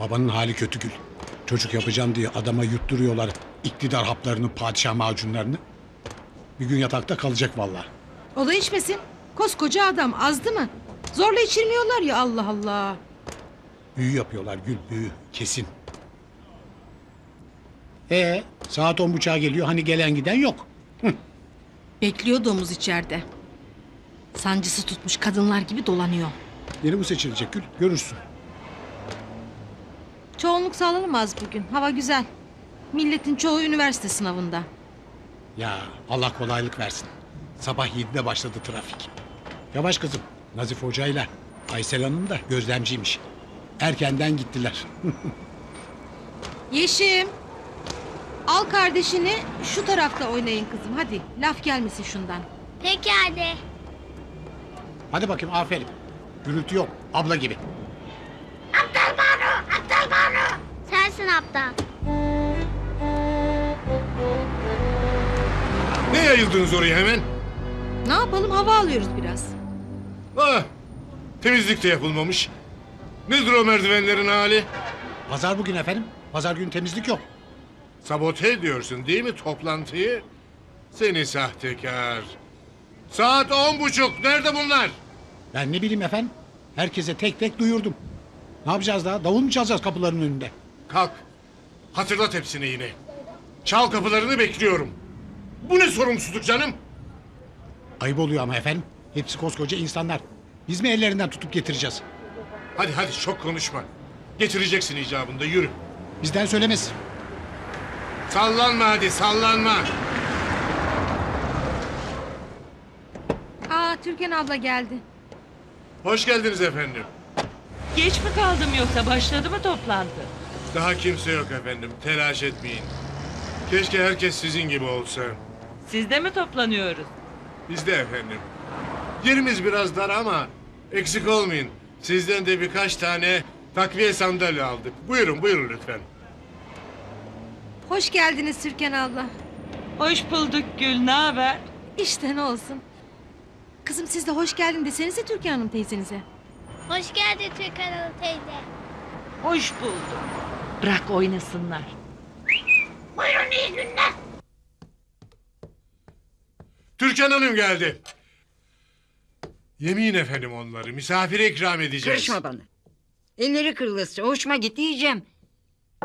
Babanın hali kötü Gül. Çocuk yapacağım diye adama yutturuyorlar iktidar haplarını, padişah macunlarını. Bir gün yatakta kalacak vallahi. O da içmesin. Koskoca adam azdı mı? Zorla içirmiyorlar ya Allah Allah. Büyü yapıyorlar Gül, büyü. Kesin. Ee, saat on buçuğa geliyor. Hani gelen giden yok. Bekliyor domuz içeride. Sancısı tutmuş kadınlar gibi dolanıyor. Yeni bu seçilecek Gül. Görürsün. Çoğunluk sağlanamaz bugün. Hava güzel. Milletin çoğu üniversite sınavında. Ya Allah kolaylık versin. Sabah 7'de başladı trafik. Yavaş kızım. Nazif Hoca'yla Aysel Hanım da gözlemciymiş. Erkenden gittiler. Yeşim. Al kardeşini şu tarafta oynayın kızım. Hadi laf gelmesin şundan. Peki anne. Hadi bakayım aferin. Gürültü yok. Abla gibi. Aptal. Ne yayıldınız oraya hemen? Ne yapalım hava alıyoruz biraz. Ah, temizlik de yapılmamış. Nedir o merdivenlerin hali? Pazar bugün efendim. Pazar günü temizlik yok. Sabote ediyorsun değil mi toplantıyı? Seni sahtekar. Saat on buçuk. Nerede bunlar? Ben ne bileyim efendim. Herkese tek tek duyurdum. Ne yapacağız daha? Davul mu çalacağız kapıların önünde? Kalk. Hatırlat hepsini yine. Çal kapılarını bekliyorum. Bu ne sorumsuzluk canım? Ayıp oluyor ama efendim. Hepsi koskoca insanlar. Biz mi ellerinden tutup getireceğiz? Hadi hadi çok konuşma. Getireceksin icabında yürü. Bizden söylemez. Sallanma hadi sallanma. Aa Türkan abla geldi. Hoş geldiniz efendim. Geç mi kaldım yoksa başladı mı toplantı? Daha kimse yok efendim. Telaş etmeyin. Keşke herkes sizin gibi olsa. Sizde mi toplanıyoruz? Biz de efendim. Yerimiz biraz dar ama eksik olmayın. Sizden de birkaç tane takviye sandalye aldık. Buyurun buyurun lütfen. Hoş geldiniz Türkan abla. Hoş bulduk Gül, ne haber? İşte ne olsun. Kızım siz de hoş geldin desenize Türkan Hanım teyzenize. Hoş geldin Türkan Hanım teyze. Hoş bulduk. Bırak oynasınlar. Türkan Hanım geldi. Yemin efendim onları misafire ikram edeceğiz. Karışma bana. Elleri kırılırsa hoşuma gitti yiyeceğim.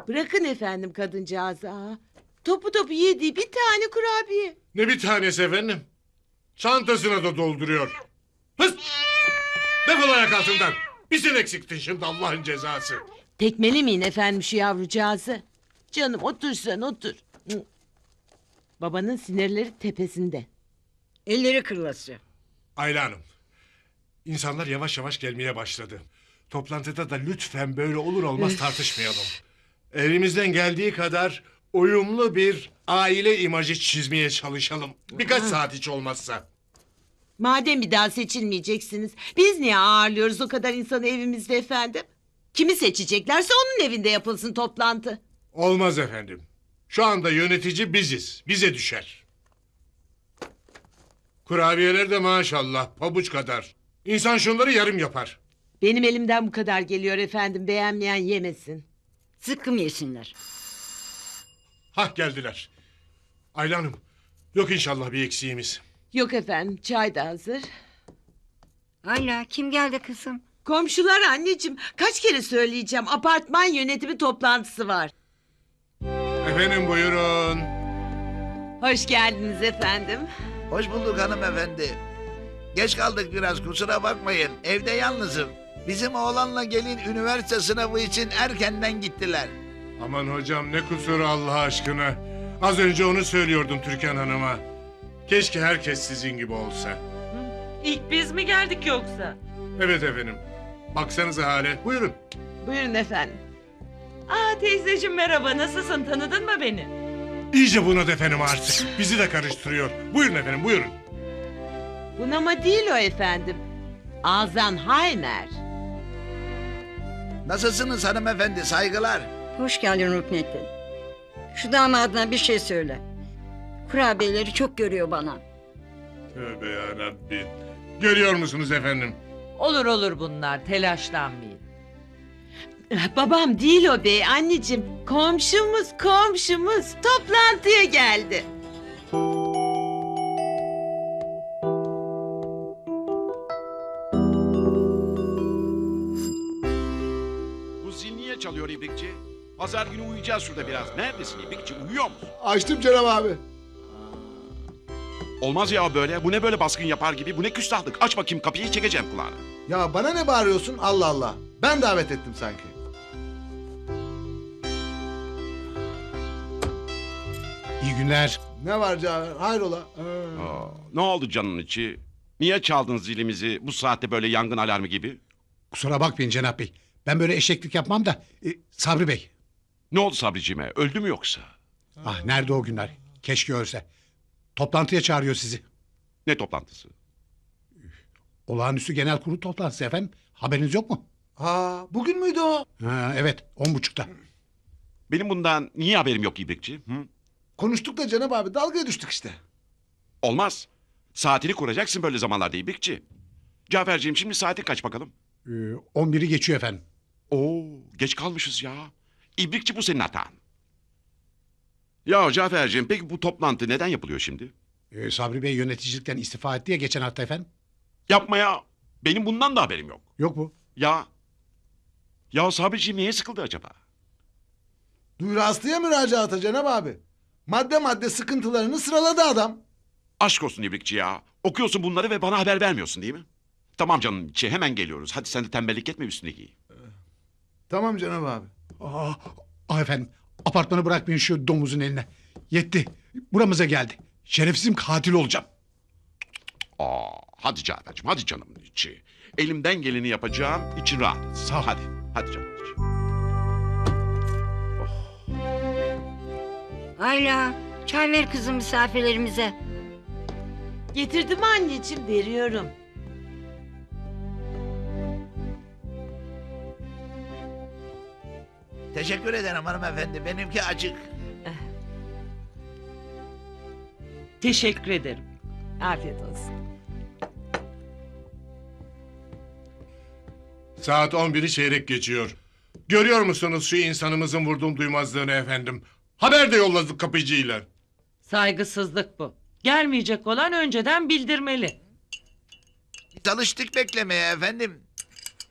Bırakın efendim kadıncağızı ha. Topu topu yediği bir tane kurabiye. Ne bir tanesi efendim. Çantasına da dolduruyor. Hız! Defol ayak altından. Bir sen eksiktin şimdi Allah'ın cezası. Tekmelemeyin efendim şu yavrucağızı. Canım otur sen otur. Babanın sinirleri tepesinde. Elleri kırılırsa. Ayla Hanım. İnsanlar yavaş yavaş gelmeye başladı. Toplantıda da lütfen böyle olur olmaz tartışmayalım. Elimizden geldiği kadar uyumlu bir aile imajı çizmeye çalışalım. Birkaç saat hiç olmazsa. Madem bir daha seçilmeyeceksiniz. Biz niye ağırlıyoruz o kadar insanı evimizde efendim? Kimi seçeceklerse onun evinde yapılsın toplantı. Olmaz efendim. Şu anda yönetici biziz. Bize düşer. Kurabiyeler de maşallah pabuç kadar. İnsan şunları yarım yapar. Benim elimden bu kadar geliyor efendim. Beğenmeyen yemesin. Sıkkım yesinler. Hah geldiler. Ayla Hanım. Yok inşallah bir eksiğimiz. Yok efendim çay da hazır. Ayla kim geldi kızım? Komşular anneciğim kaç kere söyleyeceğim apartman yönetimi toplantısı var. Efendim buyurun. Hoş geldiniz efendim. Hoş bulduk hanımefendi. Geç kaldık biraz kusura bakmayın. Evde yalnızım. Bizim oğlanla gelin üniversite sınavı için erkenden gittiler. Aman hocam ne kusuru Allah aşkına. Az önce onu söylüyordum Türkan Hanım'a. Keşke herkes sizin gibi olsa. İlk biz mi geldik yoksa? Evet efendim. Baksanıza hale. Buyurun. Buyurun efendim. Aa teyzeciğim merhaba, nasılsın? Tanıdın mı beni? İyice buna efendim artık. Bizi de karıştırıyor. Buyurun efendim buyurun. Bunama değil o efendim. Alzheimer. Nasılsınız hanımefendi saygılar. Hoş geldin Ruknettin. Şu damadına bir şey söyle. Kurabiyeleri çok görüyor bana. Tövbe yarabbim. Görüyor musunuz efendim? Olur olur bunlar, telaşlanmayın. Babam değil o bey anneciğim. Komşumuz komşumuz toplantıya geldi. Bu zil niye çalıyor İbrikçi? Pazar günü uyuyacağız şurada biraz. Neredesin İbrikçi? Uyuyor musun? Açtım Cenab abi. Olmaz ya böyle. Bu ne böyle baskın yapar gibi? Bu ne küstahlık? Aç bakayım kapıyı çekeceğim kulağına. Ya bana ne bağırıyorsun Allah Allah. Ben davet ettim sanki. İyi günler. Ne var Cafer? Hayrola? Ee, Aa, ne oldu canın içi? Niye çaldın zilimizi bu saatte böyle yangın alarmı gibi? Kusura bakmayın Cenap Bey. Ben böyle eşeklik yapmam da e, Sabri Bey. Ne oldu Sabriciğime? Öldü mü yoksa? Ah nerede o günler? Keşke ölse. Toplantıya çağırıyor sizi. Ne toplantısı? Olağanüstü genel kurulu toplantısı efendim. Haberiniz yok mu? Aa, bugün müydü o? Ha, evet on buçukta. Benim bundan niye haberim yok İbrikçi? Hı? Konuştuk da Cenab abi dalgaya düştük işte. Olmaz. Saatini kuracaksın böyle zamanlarda İbrikçi. Caferciğim şimdi saati kaç bakalım? Ee, 11'i geçiyor efendim. Oo, geç kalmışız ya. İbrikçi bu senin hatan. Ya Caferciğim peki bu toplantı neden yapılıyor şimdi? Ee, Sabri Bey yöneticilikten istifa etti ya geçen hafta efendim. Yapma ya. Benim bundan da haberim yok. Yok mu? Ya. Ya Sabriciğim niye sıkıldı acaba? Duyuru Aslı'ya müracaata Cenab abi. Madde madde sıkıntılarını sıraladı adam. Aşk olsun İbrikçi ya. Okuyorsun bunları ve bana haber vermiyorsun değil mi? Tamam canım içi hemen geliyoruz. Hadi sen de tembellik etme üstüne giy. Tamam Cenab abi. Aa, ah efendim apartmanı bırakmayın şu domuzun eline. Yetti. Buramıza geldi. Şerefsizim katil olacağım. Aa, hadi Cafer'cim hadi canım içi. Elimden geleni yapacağım. için rahat. Sağ ol. Hadi. Hadi canım içi. Ayla çay ver kızım misafirlerimize. Getirdim anneciğim veriyorum. Teşekkür ederim hanımefendi. Benimki açık. Teşekkür ederim. Afiyet olsun. Saat 11'i çeyrek geçiyor. Görüyor musunuz şu insanımızın vurduğum duymazlığını efendim? Haber de yolladık kapıcıyla. Saygısızlık bu. Gelmeyecek olan önceden bildirmeli. Çalıştık beklemeye efendim.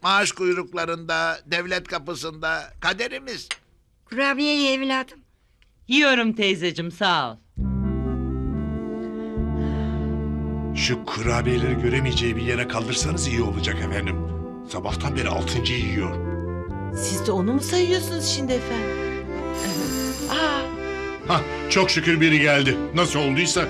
Maaş kuyruklarında, devlet kapısında kaderimiz. Kurabiye ye evladım. Yiyorum teyzecim sağ ol. Şu kurabiyeleri göremeyeceği bir yere kaldırsanız iyi olacak efendim. Sabahtan beri altıncı yiyor. Siz de onu mu sayıyorsunuz şimdi efendim? Aa, Hah çok şükür biri geldi. Nasıl olduysa.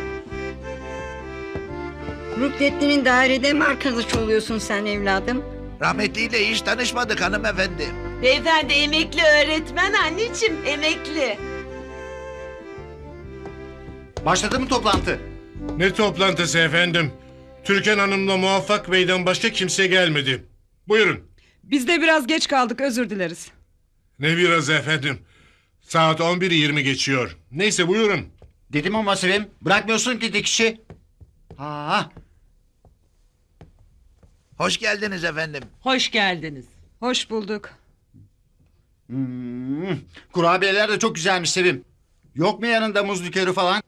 Ruknettin'in dairede mi arkadaş oluyorsun sen evladım? Rahmetliyle hiç tanışmadık hanımefendi. beyefendi emekli öğretmen anneciğim emekli. Başladı mı toplantı? Ne toplantısı efendim? Türkan Hanım'la Muvaffak Bey'den başka kimse gelmedi. Buyurun. Biz de biraz geç kaldık özür dileriz. Ne biraz efendim. Saat 11'i 20 geçiyor. Neyse buyurun. Dedim ama Sevim. Bırakmıyorsun ki dikişi. Ha. Hoş geldiniz efendim. Hoş geldiniz. Hoş bulduk. Hmm, kurabiyeler de çok güzelmiş Sevim. Yok mu yanında muz likörü falan?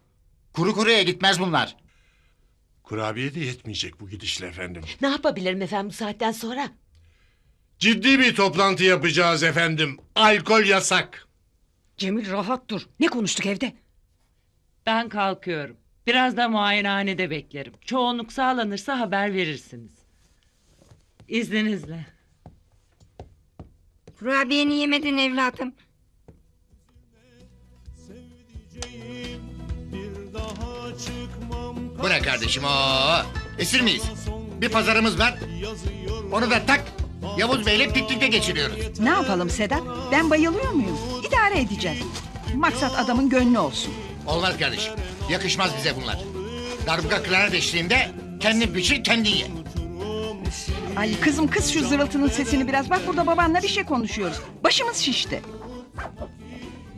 Kuru kuruya gitmez bunlar. Kurabiye de yetmeyecek bu gidişle efendim. Ne yapabilirim efendim bu saatten sonra? Ciddi bir toplantı yapacağız efendim. Alkol yasak. Cemil rahat dur. Ne konuştuk evde? Ben kalkıyorum. Biraz da muayenehanede beklerim. Çoğunluk sağlanırsa haber verirsiniz. İzninizle. Kurabiyeni yemedin evladım. Bu ne kardeşim o? Esir miyiz? Bir pazarımız var. Onu da tak. Yavuz Bey'le piknikte geçiriyoruz. Ne yapalım Sedat? Ben bayılıyor muyum? İdare edeceğiz. Maksat adamın gönlü olsun. Olmaz kardeşim. Yakışmaz bize bunlar. Darbuka kırar deştiğinde kendin pişir kendin ye. Ay kızım kız şu zırıltının sesini biraz. Bak burada babanla bir şey konuşuyoruz. Başımız şişti.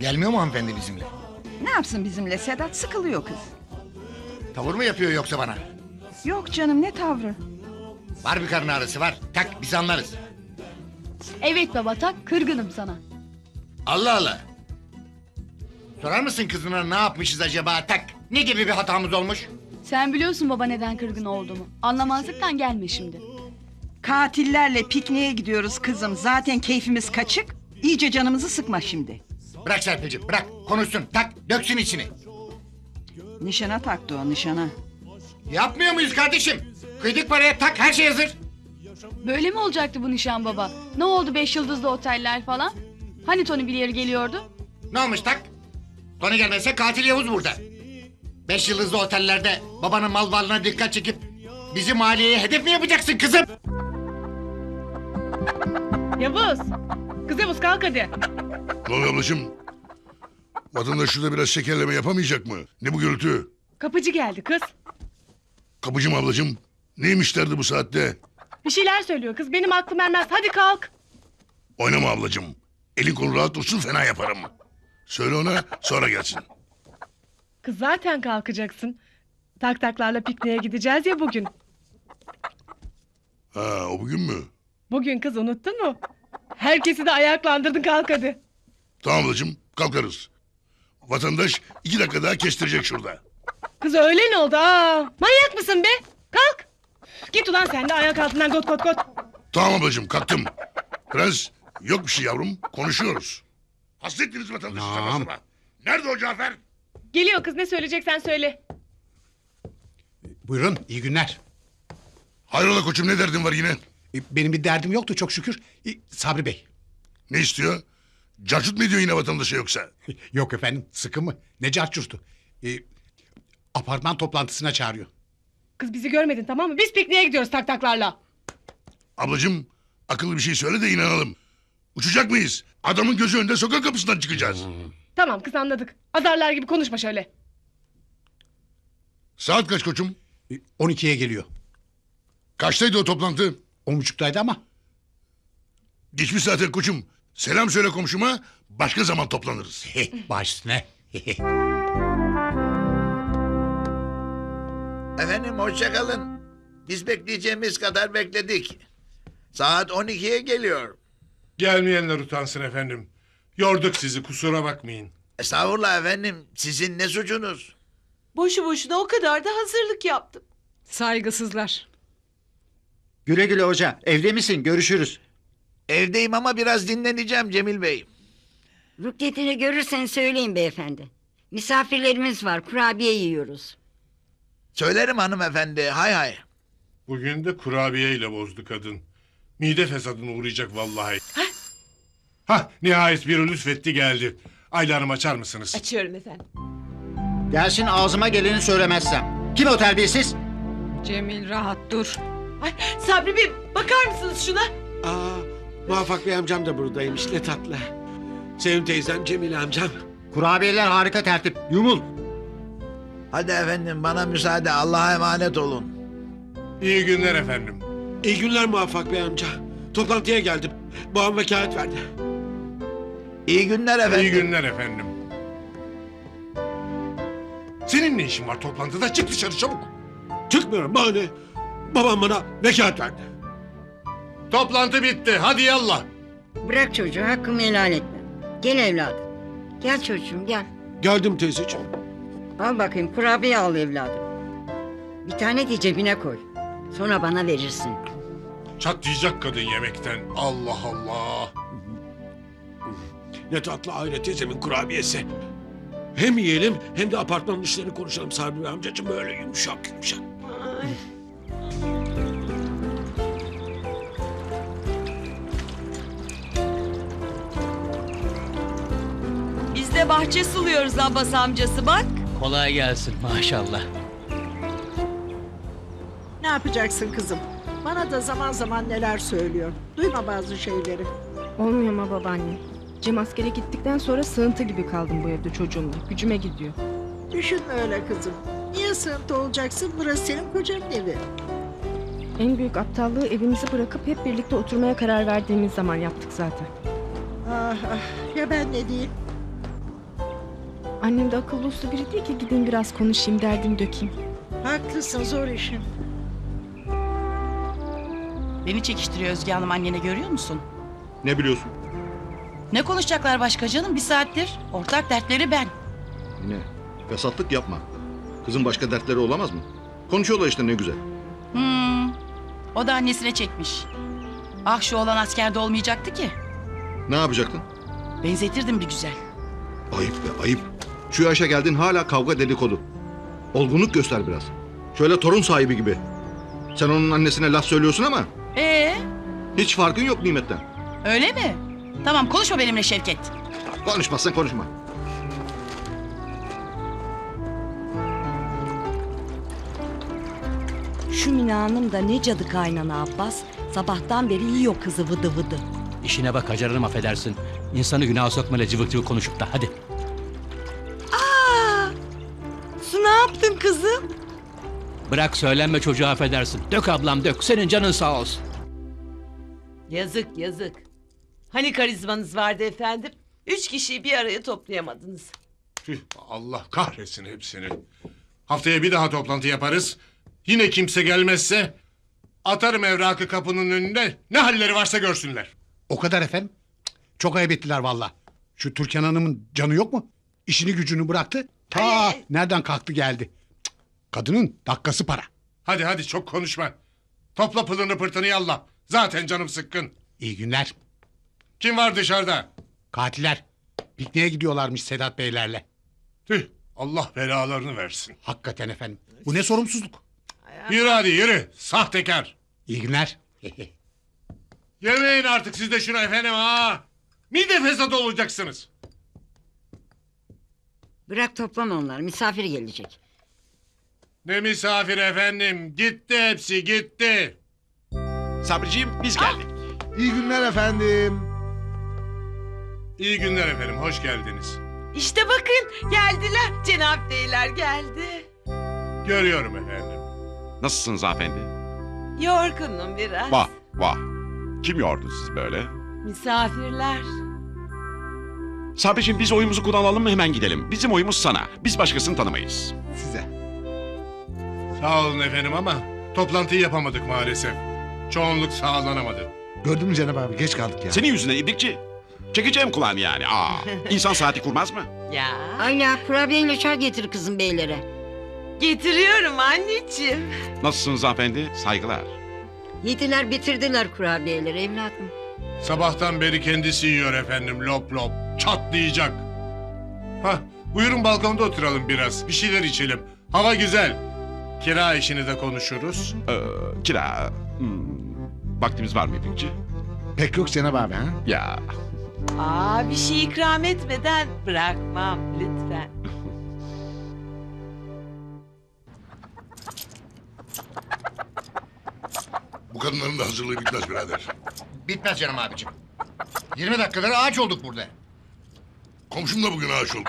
Gelmiyor mu hanımefendi bizimle? Ne yapsın bizimle Sedat? Sıkılıyor kız. Tavır mı yapıyor yoksa bana? Yok canım ne tavrı. Var bir karın ağrısı var. Tak biz anlarız. Evet baba tak kırgınım sana. Allah Allah. Sorar mısın kızına ne yapmışız acaba tak? Ne gibi bir hatamız olmuş? Sen biliyorsun baba neden kırgın olduğumu. Anlamazlıktan gelme şimdi. Katillerle pikniğe gidiyoruz kızım. Zaten keyfimiz kaçık. İyice canımızı sıkma şimdi. Bırak Serpil'ciğim bırak konuşsun tak döksün içini. Nişana taktı o nişana. Yapmıyor muyuz kardeşim? Kıydık paraya tak her şey hazır. Böyle mi olacaktı bu nişan baba? Ne oldu beş yıldızlı oteller falan? Hani Tony Blair geliyordu? Ne olmuş tak? Tony gelmezse katil Yavuz burada. Beş yıldızlı otellerde babanın mal varlığına dikkat çekip bizi maliyeye hedef mi yapacaksın kızım? Yavuz! Kız Yavuz kalk hadi. Ne oluyor ablacığım? Vatandaş şurada biraz şekerleme yapamayacak mı? Ne bu gürültü? Kapıcı geldi kız. Kapıcım ablacığım. Neymiş derdi bu saatte? Bir şeyler söylüyor kız benim aklım ermez. Hadi kalk. Oynama ablacığım. Elin kolu rahat dursun fena yaparım. Söyle ona sonra gelsin. Kız zaten kalkacaksın. Tak taklarla pikniğe gideceğiz ya bugün. Ha o bugün mü? Bugün kız unuttun mu? Herkesi de ayaklandırdın kalk hadi. Tamam ablacığım kalkarız. Vatandaş iki dakika daha kestirecek şurada. Kız öyle ne oldu aa? Manyak mısın be? Kalk. Git ulan sen de ayak altından kot kot kot. Tamam ablacığım kalktım. Prens yok bir şey yavrum konuşuyoruz. Hasrettiniz vatandaşı sabah Tamam. sabah. Nerede o Cafer? Geliyor kız ne söyleyeceksen söyle. Buyurun iyi günler. Hayrola koçum ne derdin var yine? E, Benim bir derdim yoktu çok şükür. E, Sabri Bey. Ne istiyor? Cacut mu ediyor yine vatandaşa yoksa? Yok efendim sıkı mı? Ne carçurtu. E, apartman toplantısına çağırıyor. Kız bizi görmedin tamam mı? Biz pikniğe gidiyoruz tak taklarla. Ablacığım akıllı bir şey söyle de inanalım. Uçacak mıyız? Adamın gözü önünde sokak kapısından çıkacağız. Tamam kız anladık. Azarlar gibi konuşma şöyle. Saat kaç koçum? E, 12'ye geliyor. Kaçtaydı o toplantı? 10.30'daydı ama. Geçmiş zaten koçum. Selam söyle komşuma. Başka zaman toplanırız. Baş üstüne. Efendim hoşça kalın. Biz bekleyeceğimiz kadar bekledik. Saat 12'ye geliyor. Gelmeyenler utansın efendim. Yorduk sizi kusura bakmayın. Estağfurullah efendim. Sizin ne suçunuz? Boşu boşuna o kadar da hazırlık yaptım. Saygısızlar. Güle güle hoca evde misin görüşürüz. Evdeyim ama biraz dinleneceğim Cemil Bey. Ruknetini görürsen söyleyin beyefendi. Misafirlerimiz var. Kurabiye yiyoruz. Söylerim hanımefendi. Hay hay. Bugün de kurabiyeyle bozdu kadın. Mide fesadına uğrayacak vallahi. Hah nihayet biri lütfetti geldi. Ayla Hanım açar mısınız? Açıyorum efendim. Gelsin ağzıma geleni söylemezsem. Kim o terbiyesiz? Cemil rahat dur. Ay, Sabri Bey bakar mısınız şuna? Aa, Muvaffak Bey amcam da buradaymış ne tatlı. Sevim teyzem, Cemil amcam. Kurabiyeler harika tertip. Yumul. Hadi efendim bana müsaade. Allah'a emanet olun. İyi günler efendim. İyi günler Muvaffak Bey amca. Toplantıya geldim. Babam vekalet verdi. İyi günler efendim. İyi günler efendim. Senin ne işin var toplantıda? Çık dışarı çabuk. Çıkmıyorum bahane. Babam bana vekalet verdi. Toplantı bitti. Hadi yallah. Bırak çocuğu hakkımı helal etme. Gel evladım. Gel çocuğum gel. Geldim teyzeciğim. Al bakayım kurabiye al evladım. Bir tane de cebine koy. Sonra bana verirsin. Çatlayacak kadın yemekten. Allah Allah. Ne tatlı aile teyzemin kurabiyesi. Hem yiyelim hem de apartmanın işlerini konuşalım Sabri Bey amcacığım böyle yumuşak yumuşak. Biz de bahçe suluyoruz Abbas amcası bak. Kolay gelsin maşallah. Ne yapacaksın kızım? Bana da zaman zaman neler söylüyor. Duyma bazı şeyleri. Olmuyor mu babaanne? Cem askere gittikten sonra sığıntı gibi kaldım bu evde çocuğumla. Gücüme gidiyor. Düşünme öyle kızım. Niye sığıntı olacaksın? Burası senin kocanın evi. En büyük aptallığı evimizi bırakıp hep birlikte oturmaya karar verdiğimiz zaman yaptık zaten. Ah ah ya ben ne diyeyim? Annem de akıllı uslu biri değil ki gideyim biraz konuşayım derdimi dökeyim. Haklısın zor işin. Beni çekiştiriyor Özge Hanım annene görüyor musun? Ne biliyorsun? Ne konuşacaklar başka canım bir saattir? Ortak dertleri ben. Ne? Fesatlık yapma. Kızın başka dertleri olamaz mı? Konuşuyorlar işte ne güzel. Hmm. O da annesine çekmiş. Ah şu olan askerde olmayacaktı ki. Ne yapacaktın? Benzetirdim bir güzel. Ayıp be ayıp. Şu yaşa geldin hala kavga dedikodu. Olgunluk göster biraz. Şöyle torun sahibi gibi. Sen onun annesine laf söylüyorsun ama Ee, hiç farkın yok nimetten. öyle mi? Tamam konuşma benimle Şevket. Konuşmazsan konuşma. Şu Mine Hanım da ne cadı kaynana Abbas. Sabahtan beri yiyor kızı vıdı vıdı. İşine bak acarırım affedersin. İnsanı günaha sokmayla cıvık cıvık konuşup da hadi. Bırak söylenme çocuğa affedersin. Dök ablam dök. Senin canın sağ olsun. Yazık yazık. Hani karizmanız vardı efendim? Üç kişiyi bir araya toplayamadınız. Tüh, Allah kahretsin hepsini. Haftaya bir daha toplantı yaparız. Yine kimse gelmezse atarım evrakı kapının önünde. Ne halleri varsa görsünler. O kadar efendim. Çok ayıp ettiler valla. Şu Türkan Hanım'ın canı yok mu? İşini gücünü bıraktı. Ta nereden kalktı geldi. Kadının dakikası para. Hadi hadi çok konuşma. Topla pılını pırtını yallah. Zaten canım sıkkın. İyi günler. Kim var dışarıda? Katiller. Pikniğe gidiyorlarmış Sedat Beylerle. Tüh Allah belalarını versin. Hakikaten efendim. Bu ne sorumsuzluk. Yürü hadi yürü. Sahtekar. İyi günler. Yemeyin artık siz de şunu efendim ha. Mide fesat olacaksınız. Bırak toplama onları misafir gelecek. Ne misafir efendim. Gitti hepsi gitti. Sabriciğim biz geldik. İyi günler efendim. İyi günler efendim hoş geldiniz. İşte bakın geldiler. Cenap Beyler geldi. Görüyorum efendim. Nasılsınız hanımefendi? Yorgunum biraz. Vah vah. Kim yordu sizi böyle? Misafirler. Sabriciğim biz oyumuzu kullanalım mı hemen gidelim. Bizim oyumuz sana. Biz başkasını tanımayız. Size. Sağ olun efendim ama toplantıyı yapamadık maalesef. Çoğunluk sağlanamadı. Gördün mü Cenab abi geç kaldık ya. Senin yüzünden ibrikçi. Çekeceğim kulağını yani. Aa, insan saati kurmaz mı? Ya. Ayla kurabiyeyle çay getir kızım beylere. Getiriyorum anneciğim. Nasılsınız hanımefendi? Saygılar. Yediler bitirdiler kurabiyeleri evladım. Sabahtan beri kendisi yiyor efendim lop lop. Çatlayacak. Hah buyurun balkonda oturalım biraz. Bir şeyler içelim. Hava güzel. Kira işini de konuşuruz. Ee, kira. Hmm, vaktimiz var mı ibrikçi? Pek yok Cenab abi ha. Ya Aa bir şey ikram etmeden bırakmam lütfen. Bu kadınların da hazırlığı bitmez birader. Bitmez canım abicim. 20 dakikadır ağaç olduk burada. Komşum da bugün ağaç oldu.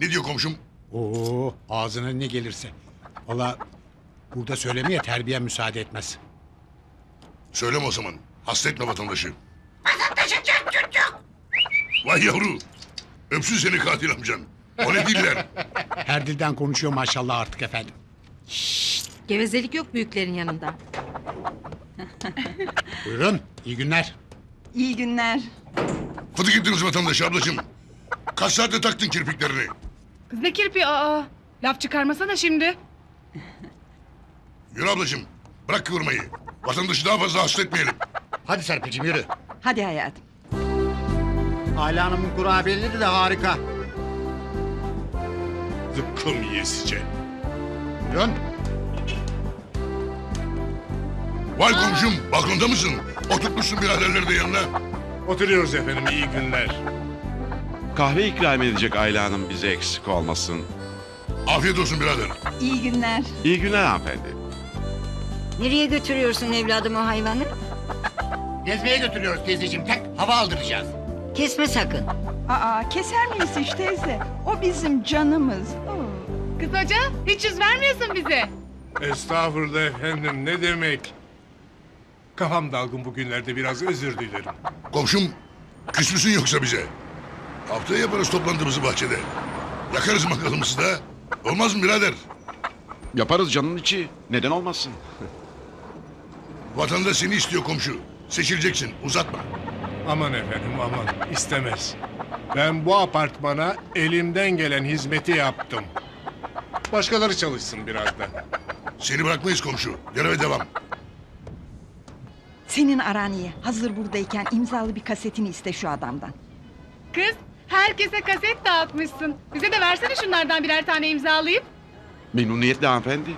Ne diyor komşum? Oo ağzına ne gelirse. Valla burada söylemeye terbiye müsaade etmez. Söyleme o zaman. Hasta etme vatandaşı. Vay yavru. Öpsün seni katil amcan. O ne diller? Her dilden konuşuyor maşallah artık efendim. Gevezelik yok büyüklerin yanında. Buyurun iyi günler. İyi günler. Fıtık ettiniz vatandaşı ablacığım. Kaç saatte taktın kirpiklerini? Kız ne kirpi aa. Laf çıkarmasana şimdi. Yürü ablacığım. Bırak kıvırmayı. Vatandaşı daha fazla hasta etmeyelim. Hadi Serpil'cim yürü. Hadi hayatım. Ayla Hanım'ın kurabiyeleri de harika. Zıkkım yiyesice. Buyurun. Vay komşum balkonda mısın? Oturtmuşsun biraderleri de yanına. Oturuyoruz efendim iyi günler. kahve ikram edecek Ayla Hanım bize eksik olmasın. Afiyet olsun birader. İyi günler. İyi günler hanımefendi. Nereye götürüyorsun evladım o hayvanı? Gezmeye götürüyoruz teyzeciğim. Tak hava aldıracağız. Kesme sakın. Aa keser miyiz hiç teyze? O bizim canımız. Oo. Kız hoca hiç yüz vermiyorsun bize. Estağfurullah efendim ne demek. Kafam dalgın bugünlerde biraz özür dilerim. Komşum küs müsün yoksa bize? Haftaya yaparız toplantımızı bahçede. Yakarız mangalımızı da. Olmaz mı birader? Yaparız canın içi. Neden olmasın? Vatandaş seni istiyor komşu. Seçileceksin uzatma. Aman efendim aman istemez. Ben bu apartmana elimden gelen hizmeti yaptım. Başkaları çalışsın biraz da. Seni bırakmayız komşu. Göreve devam. Senin aran iyi. Hazır buradayken imzalı bir kasetini iste şu adamdan. Kız herkese kaset dağıtmışsın. Bize de versene şunlardan birer tane imzalayıp. Memnuniyetle hanımefendi.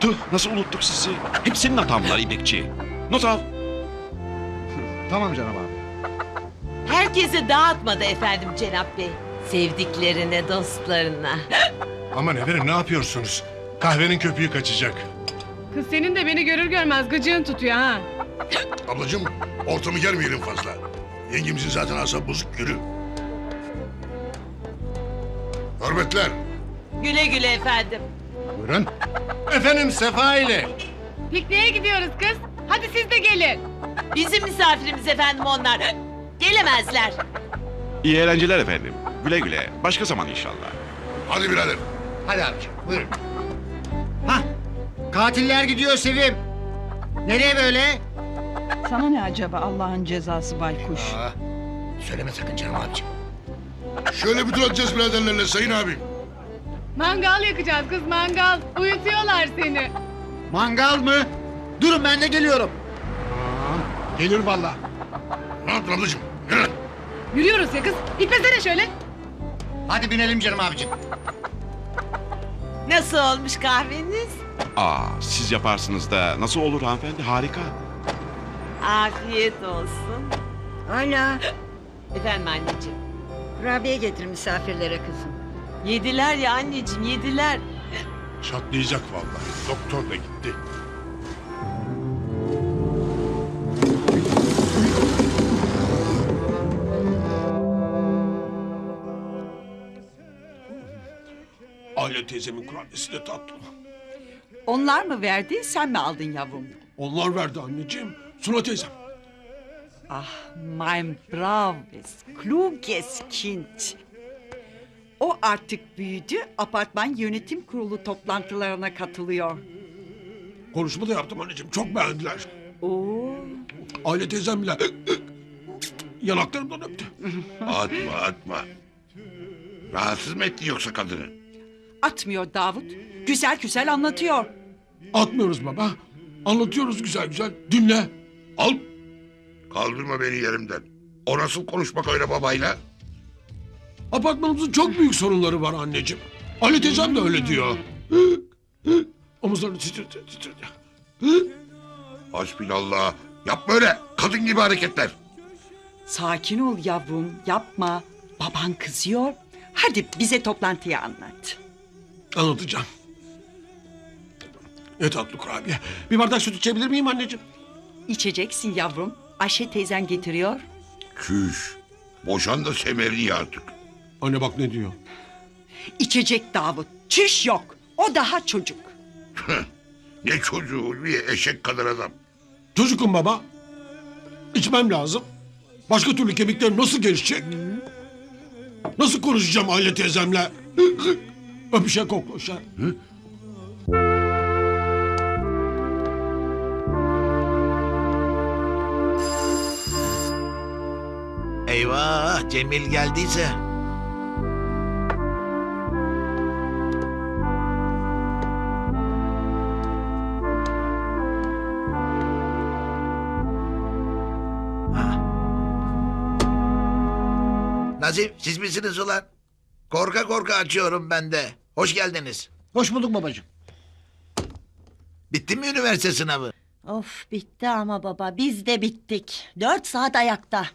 Tüh nasıl unuttuk sizi. Hep senin hatan bunlar İbrikçi. Not al. Tamam canım abi. Herkese dağıtmadı efendim Cenap Bey. Sevdiklerine, dostlarına. Aman efendim ne yapıyorsunuz? Kahvenin köpüğü kaçacak. Kız senin de beni görür görmez gıcığın tutuyor ha. Ablacığım ortamı germeyelim fazla. Yengemizin zaten asabı bozuk yürü. Hürmetler. Güle güle efendim. Buyurun. Efendim Sefa ile. Pikniğe gidiyoruz kız. Hadi siz de gelin. Bizim misafirimiz efendim onlar. Gelemezler. İyi eğlenceler efendim. Güle güle. Başka zaman inşallah. Hadi birader. Hadi abicim buyurun. Hah katiller gidiyor Sevim. Nereye böyle? Sana ne acaba Allah'ın cezası baykuş? Aa, söyleme sakın canım abicim. Şöyle bir tur atacağız biraderlerle sayın abim. Mangal yakacağız kız mangal. Uyutuyorlar seni. Mangal mı? Durun ben de geliyorum. Gelir vallahi. Ne yaptın ablacığım? Yürü. Yürüyoruz ya kız. İplesene şöyle. Hadi binelim canım abicim. Nasıl olmuş kahveniz? Aa siz yaparsınız da nasıl olur hanımefendi? Harika. Afiyet olsun. Hala Efendim anneciğim. Kurabiye getir misafirlere kızım. Yediler ya anneciğim yediler. Çatlayacak vallahi. Doktor da gitti. Aile teyzemin kurabiyesi de tatlı. Onlar mı verdi sen mi aldın yavrum? Onlar verdi anneciğim. Suna teyzem. Ah mein braves, kluges Kind. O artık büyüdü, apartman yönetim kurulu toplantılarına katılıyor. Konuşma da yaptım anneciğim. Çok beğendiler. Oo. Aile teyzem bile yanaklarımdan öptü. Atma atma. Rahatsız mı ettin yoksa kadını? Atmıyor Davut. Güzel güzel anlatıyor. Atmıyoruz baba. Anlatıyoruz güzel güzel. Dinle. Al. Kaldırma beni yerimden. O nasıl konuşmak öyle babayla? Apartmanımızın çok büyük sorunları var anneciğim. Ali teyzem de öyle diyor. Omuzlarını titredi, titredi. Hasbinallah. Yapma öyle. Kadın gibi hareketler. Sakin ol yavrum, yapma. Baban kızıyor. Hadi bize toplantıyı anlat. Anlatacağım. Ne tatlı kurabiye. Bir bardak süt içebilir miyim anneciğim? İçeceksin yavrum. Ayşe teyzen getiriyor. Küş. Boşan da semerini artık. Anne bak ne diyor. İçecek Davut. Çüş yok. O daha çocuk. ne çocuğu bir eşek kadar adam. Çocukum baba. İçmem lazım. Başka türlü kemiklerim nasıl gelişecek? Nasıl konuşacağım aile teyzemle? Öpüşe koklaşa. Eyvah Cemil geldiyse. Ha. Nazif siz misiniz ulan? Korka korka açıyorum ben de. Hoş geldiniz. Hoş bulduk babacığım. Bitti mi üniversite sınavı? Of bitti ama baba biz de bittik. Dört saat ayakta.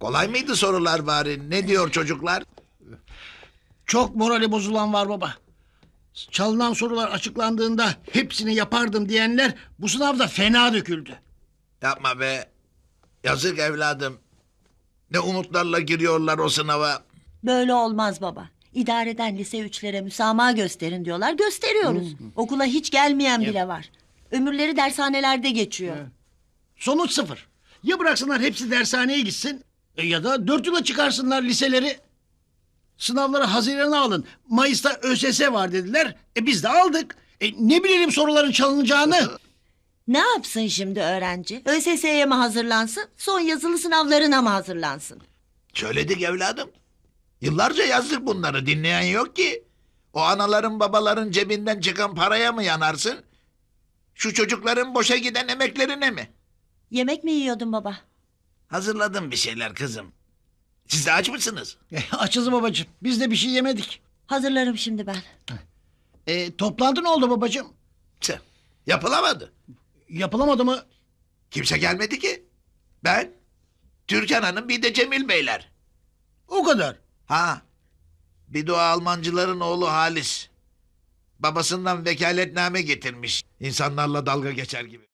Kolay mıydı sorular bari? Ne diyor çocuklar? Çok morali bozulan var baba. Çalınan sorular açıklandığında hepsini yapardım diyenler bu sınavda fena döküldü. Yapma be. Yazık evladım. Ne umutlarla giriyorlar o sınava. Böyle olmaz baba. İdareden lise üçlere müsamaha gösterin diyorlar. Gösteriyoruz. Okula hiç gelmeyen bile var. Ömürleri dershanelerde geçiyor. Sonuç sıfır. Ya bıraksınlar hepsi dershaneye gitsin e, ya da dört yıla çıkarsınlar liseleri. Sınavları Haziran'a alın. Mayıs'ta ÖSS var dediler. E biz de aldık. E, ne bilelim soruların çalınacağını. Ne yapsın şimdi öğrenci? ÖSS'ye mi hazırlansın? Son yazılı sınavlarına mı hazırlansın? Söyledik evladım. Yıllarca yazdık bunları dinleyen yok ki. O anaların babaların cebinden çıkan paraya mı yanarsın? Şu çocukların boşa giden emeklerine mi? Yemek mi yiyordun baba? Hazırladım bir şeyler kızım. Siz de aç mısınız? Açız babacığım. Biz de bir şey yemedik. Hazırlarım şimdi ben. E, toplantı ne oldu babacığım? Tüh, Yapılamadı. Yapılamadı mı? Kimse gelmedi ki. Ben, Türkan Hanım bir de Cemil Beyler. O kadar. Ha, bir de o Almancıların oğlu Halis. Babasından vekaletname getirmiş. İnsanlarla dalga geçer gibi.